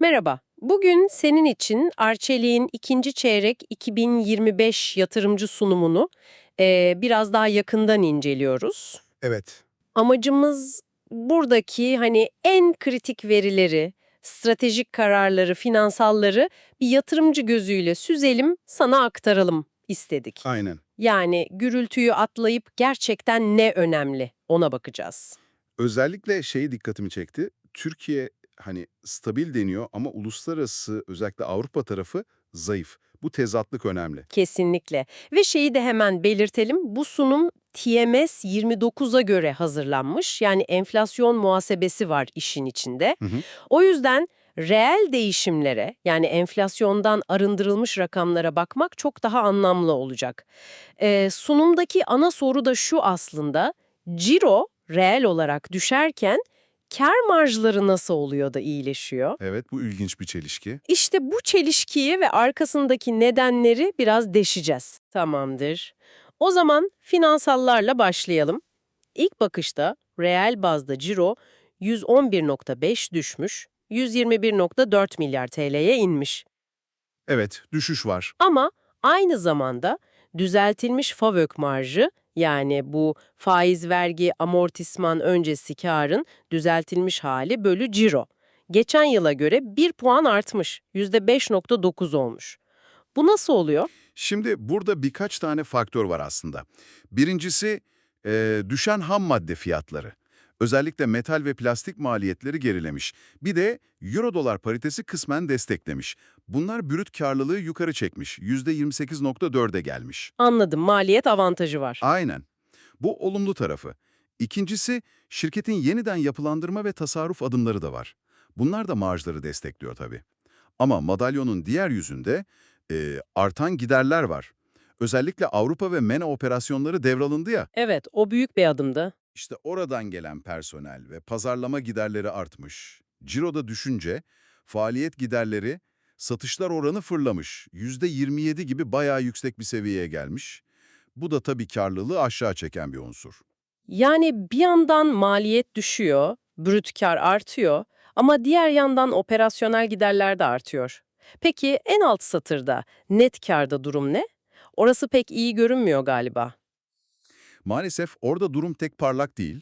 Merhaba. Bugün senin için Arçelik'in ikinci çeyrek 2025 yatırımcı sunumunu eee, biraz daha yakından inceliyoruz. Evet. Amacımız buradaki hani en kritik verileri, stratejik kararları, finansalları bir yatırımcı gözüyle süzelim, sana aktaralım istedik. Aynen. Yani gürültüyü atlayıp gerçekten ne önemli ona bakacağız. Özellikle şeyi dikkatimi çekti. Türkiye hani stabil deniyor ama uluslararası özellikle Avrupa tarafı zayıf. Bu tezatlık önemli. Kesinlikle. Ve şeyi de hemen belirtelim. Bu sunum TMS 29'a göre hazırlanmış. Yani enflasyon muhasebesi var işin içinde. Hı hı. O yüzden reel değişimlere yani enflasyondan arındırılmış rakamlara bakmak çok daha anlamlı olacak. Ee, sunumdaki ana soru da şu aslında. Ciro reel olarak düşerken kar marjları nasıl oluyor da iyileşiyor? Evet bu ilginç bir çelişki. İşte bu çelişkiyi ve arkasındaki nedenleri biraz deşeceğiz. Tamamdır. O zaman finansallarla başlayalım. İlk bakışta reel bazda ciro 111.5 düşmüş, 121.4 milyar TL'ye inmiş. Evet düşüş var. Ama aynı zamanda düzeltilmiş FAVÖK marjı yani bu faiz vergi amortisman öncesi karın düzeltilmiş hali bölü ciro. Geçen yıla göre 1 puan artmış, %5.9 olmuş. Bu nasıl oluyor? Şimdi burada birkaç tane faktör var aslında. Birincisi e, düşen ham madde fiyatları. Özellikle metal ve plastik maliyetleri gerilemiş. Bir de euro-dolar paritesi kısmen desteklemiş. Bunlar brüt karlılığı yukarı çekmiş. %28.4'e gelmiş. Anladım, maliyet avantajı var. Aynen. Bu olumlu tarafı. İkincisi, şirketin yeniden yapılandırma ve tasarruf adımları da var. Bunlar da marjları destekliyor tabii. Ama madalyonun diğer yüzünde e, artan giderler var. Özellikle Avrupa ve MENA operasyonları devralındı ya, Evet, o büyük bir adımdı. İşte oradan gelen personel ve pazarlama giderleri artmış. Ciro'da düşünce, faaliyet giderleri, satışlar oranı fırlamış. %27 gibi bayağı yüksek bir seviyeye gelmiş. Bu da tabii karlılığı aşağı çeken bir unsur. Yani bir yandan maliyet düşüyor, brüt kar artıyor ama diğer yandan operasyonel giderler de artıyor. Peki en alt satırda net karda durum ne? Orası pek iyi görünmüyor galiba. Maalesef orada durum tek parlak değil.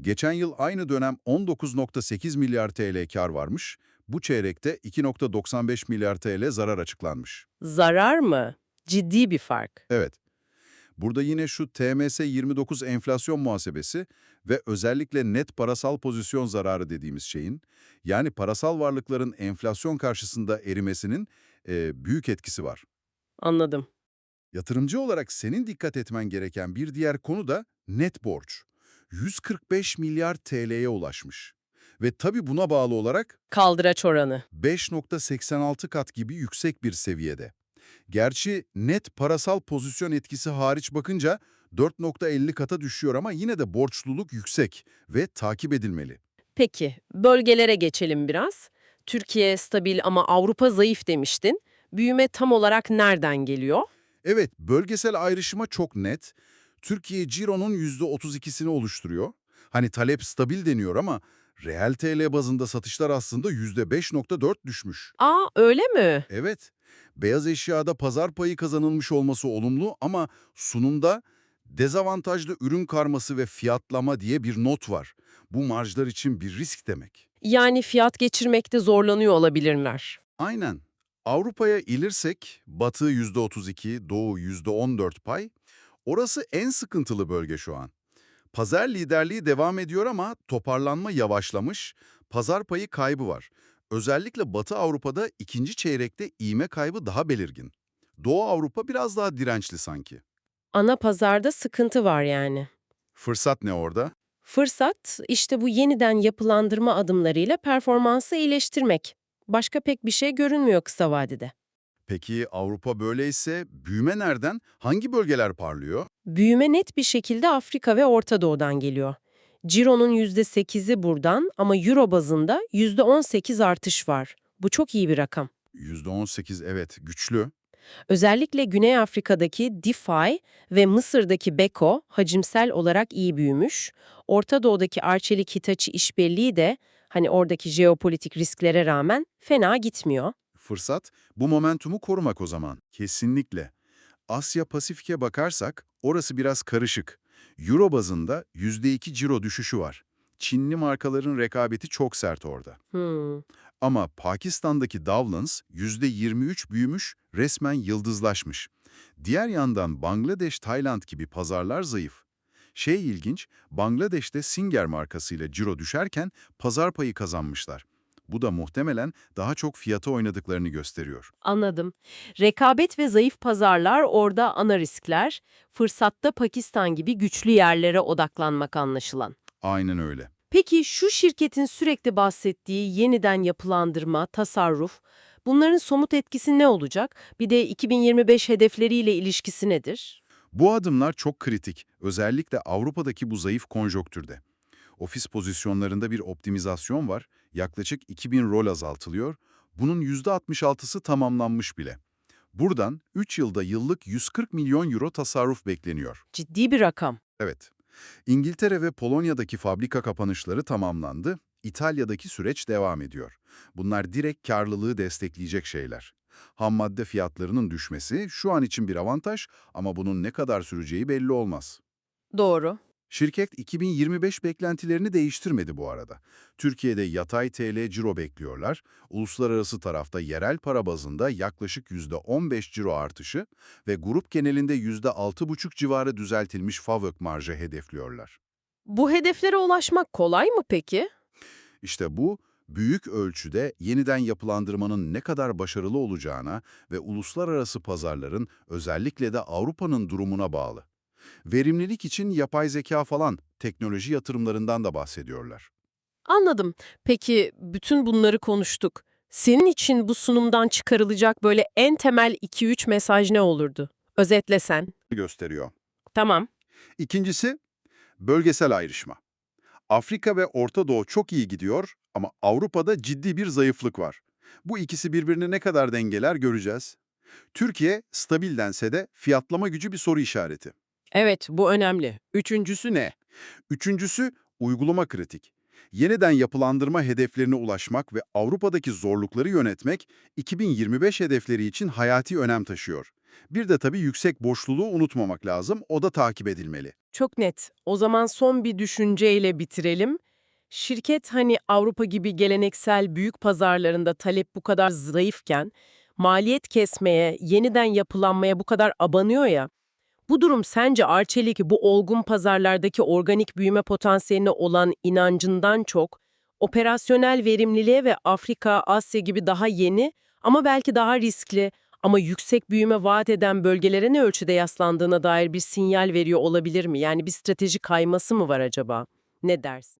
Geçen yıl aynı dönem 19.8 milyar TL kar varmış. Bu çeyrekte 2.95 milyar TL zarar açıklanmış. Zarar mı? Ciddi bir fark. Evet. Burada yine şu TMS 29 enflasyon muhasebesi ve özellikle net parasal pozisyon zararı dediğimiz şeyin, yani parasal varlıkların enflasyon karşısında erimesinin e, büyük etkisi var. Anladım. Yatırımcı olarak senin dikkat etmen gereken bir diğer konu da net borç. 145 milyar TL'ye ulaşmış. Ve tabii buna bağlı olarak Kaldıraç oranı. 5.86 kat gibi yüksek bir seviyede. Gerçi net parasal pozisyon etkisi hariç bakınca 4.50 kata düşüyor ama yine de borçluluk yüksek ve takip edilmeli. Peki, bölgelere geçelim biraz. Türkiye stabil ama Avrupa zayıf demiştin. Büyüme tam olarak nereden geliyor? Evet, bölgesel ayrışma çok net. Türkiye Ciro'nun %32'sini oluşturuyor. Hani talep stabil deniyor ama reel TL bazında satışlar aslında %5.4 düşmüş. Aa, öyle mi? Evet, beyaz eşyada pazar payı kazanılmış olması olumlu ama sunumda dezavantajlı ürün karması ve fiyatlama diye bir not var. Bu marjlar için bir risk demek. Yani fiyat geçirmekte zorlanıyor olabilirler. Aynen. Avrupa'ya ilirsek Batı %32, Doğu %14 pay. Orası en sıkıntılı bölge şu an. Pazar liderliği devam ediyor ama toparlanma yavaşlamış, pazar payı kaybı var. Özellikle Batı Avrupa'da ikinci çeyrekte iğme kaybı daha belirgin. Doğu Avrupa biraz daha dirençli sanki. Ana pazarda sıkıntı var yani. Fırsat ne orada? Fırsat, işte bu yeniden yapılandırma adımlarıyla performansı iyileştirmek. Başka pek bir şey görünmüyor kısa vadede. Peki Avrupa böyleyse büyüme nereden? Hangi bölgeler parlıyor? Büyüme net bir şekilde Afrika ve Orta Doğu'dan geliyor. Ciro'nun %8'i buradan ama Euro bazında %18 artış var. Bu çok iyi bir rakam. %18 evet güçlü. Özellikle Güney Afrika'daki DeFi ve Mısır'daki Beko hacimsel olarak iyi büyümüş. Orta Doğu'daki Arçelik Hitachi işbirliği de Hani oradaki jeopolitik risklere rağmen fena gitmiyor. Fırsat, bu momentumu korumak o zaman. Kesinlikle. Asya Pasifik'e bakarsak, orası biraz karışık. Euro bazında %2 ciro düşüşü var. Çinli markaların rekabeti çok sert orada. Hmm. Ama Pakistan'daki Dowlands %23 büyümüş, resmen yıldızlaşmış. Diğer yandan Bangladeş, Tayland gibi pazarlar zayıf. Şey ilginç, Bangladeş'te Singer markasıyla ciro düşerken pazar payı kazanmışlar. Bu da muhtemelen daha çok fiyata oynadıklarını gösteriyor. Anladım. Rekabet ve zayıf pazarlar orada ana riskler. Fırsatta Pakistan gibi güçlü yerlere odaklanmak anlaşılan. Aynen öyle. Peki şu şirketin sürekli bahsettiği yeniden yapılandırma, tasarruf, bunların somut etkisi ne olacak? Bir de 2025 hedefleriyle ilişkisi nedir? Bu adımlar çok kritik, özellikle Avrupa'daki bu zayıf konjonktürde. Ofis pozisyonlarında bir optimizasyon var, yaklaşık 2000 rol azaltılıyor, bunun %66'sı tamamlanmış bile. Buradan 3 yılda yıllık 140 milyon euro tasarruf bekleniyor. Ciddi bir rakam. Evet. İngiltere ve Polonya'daki fabrika kapanışları tamamlandı, İtalya'daki süreç devam ediyor. Bunlar direkt karlılığı destekleyecek şeyler. Ham madde fiyatlarının düşmesi şu an için bir avantaj ama bunun ne kadar süreceği belli olmaz. Doğru. Şirket 2025 beklentilerini değiştirmedi bu arada. Türkiye'de yatay TL ciro bekliyorlar. Uluslararası tarafta yerel para bazında yaklaşık %15 ciro artışı ve grup genelinde %6,5 civarı düzeltilmiş FAVÖK marjı hedefliyorlar. Bu hedeflere ulaşmak kolay mı peki? İşte bu, büyük ölçüde yeniden yapılandırmanın ne kadar başarılı olacağına ve uluslararası pazarların özellikle de Avrupa'nın durumuna bağlı. Verimlilik için yapay zeka falan teknoloji yatırımlarından da bahsediyorlar. Anladım. Peki bütün bunları konuştuk. Senin için bu sunumdan çıkarılacak böyle en temel 2-3 mesaj ne olurdu? Özetlesen. gösteriyor. Tamam. İkincisi, bölgesel ayrışma. Afrika ve Orta Doğu çok iyi gidiyor ama Avrupa'da ciddi bir zayıflık var. Bu ikisi birbirini ne kadar dengeler göreceğiz. Türkiye stabil dense de fiyatlama gücü bir soru işareti. Evet, bu önemli. Üçüncüsü ne? Üçüncüsü uygulama kritik. Yeniden yapılandırma hedeflerine ulaşmak ve Avrupa'daki zorlukları yönetmek 2025 hedefleri için hayati önem taşıyor. Bir de tabii yüksek boşluluğu unutmamak lazım, o da takip edilmeli. Çok net. O zaman son bir düşünceyle bitirelim. Şirket hani Avrupa gibi geleneksel büyük pazarlarında talep bu kadar zayıfken, maliyet kesmeye, yeniden yapılanmaya bu kadar abanıyor ya, bu durum sence Arçelik'i bu olgun pazarlardaki organik büyüme potansiyeline olan inancından çok, operasyonel verimliliğe ve Afrika, Asya gibi daha yeni ama belki daha riskli ama yüksek büyüme vaat eden bölgelere ne ölçüde yaslandığına dair bir sinyal veriyor olabilir mi? Yani bir strateji kayması mı var acaba? Ne dersin?